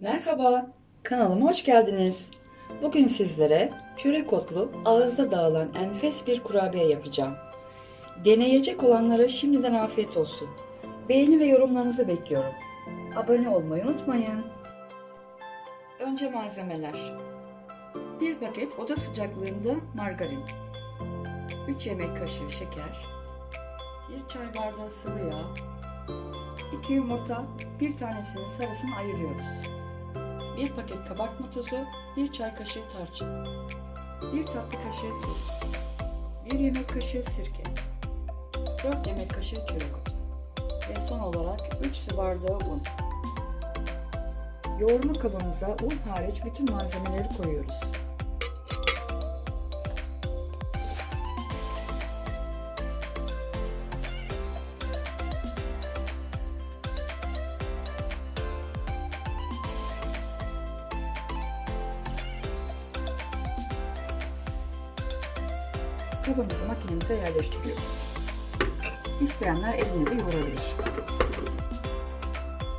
Merhaba, kanalıma hoş geldiniz. Bugün sizlere çörek otlu, ağızda dağılan enfes bir kurabiye yapacağım. Deneyecek olanlara şimdiden afiyet olsun. Beğeni ve yorumlarınızı bekliyorum. Abone olmayı unutmayın. Önce malzemeler. 1 paket oda sıcaklığında margarin. 3 yemek kaşığı şeker. 1 çay bardağı sıvı yağ. 2 yumurta, bir tanesinin sarısını ayırıyoruz. 1 paket kabartma tozu, 1 çay kaşığı tarçın, 1 tatlı kaşığı tuz, 1 yemek kaşığı sirke, 4 yemek kaşığı çörek ve son olarak 3 su bardağı un. Yoğurma kabımıza un hariç bütün malzemeleri koyuyoruz. Kabımızı makinemize yerleştiriyoruz. İsteyenler eline de yoğurabilir.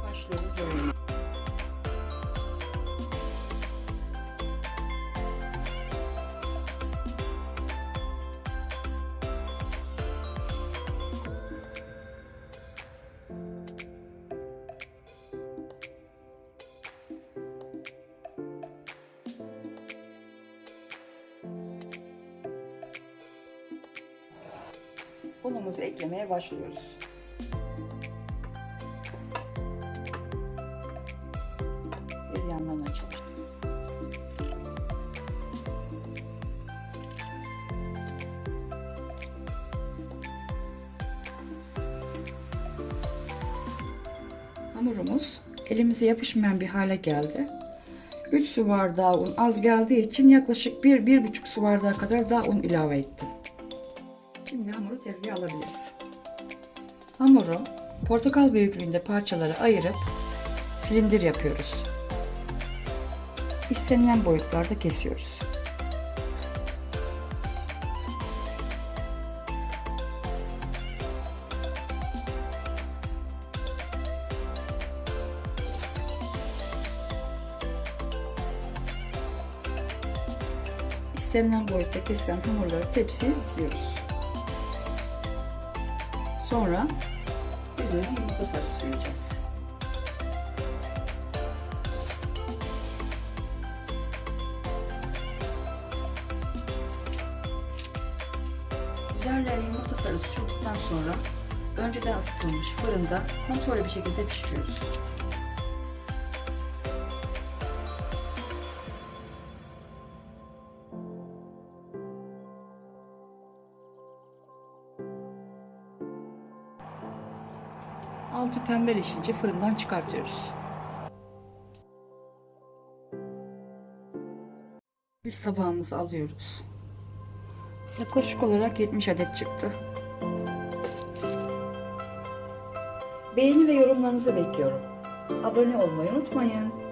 Başlıyoruz yoğurmaya. Unumuzu eklemeye başlıyoruz. Bir yandan açalım. Hamurumuz elimize yapışmayan bir hale geldi. 3 su bardağı un az geldiği için yaklaşık 1-1,5 su bardağı kadar daha un ilave ettim. Şimdi hamuru tezgaha alabiliriz. Hamuru portakal büyüklüğünde parçalara ayırıp silindir yapıyoruz. İstenilen boyutlarda kesiyoruz. İstenilen boyutta kesilen hamurları tepsiye diziyoruz. Sonra üzerine yumurta sarısı süreceğiz. Üzerlerine yumurta sarısı sürdükten sonra önceden ısıtılmış fırında kontrollü bir şekilde pişiriyoruz. Altı pembeleşince fırından çıkartıyoruz. Bir tabağımızı alıyoruz. Yaklaşık olarak 70 adet çıktı. Beğeni ve yorumlarınızı bekliyorum. Abone olmayı unutmayın.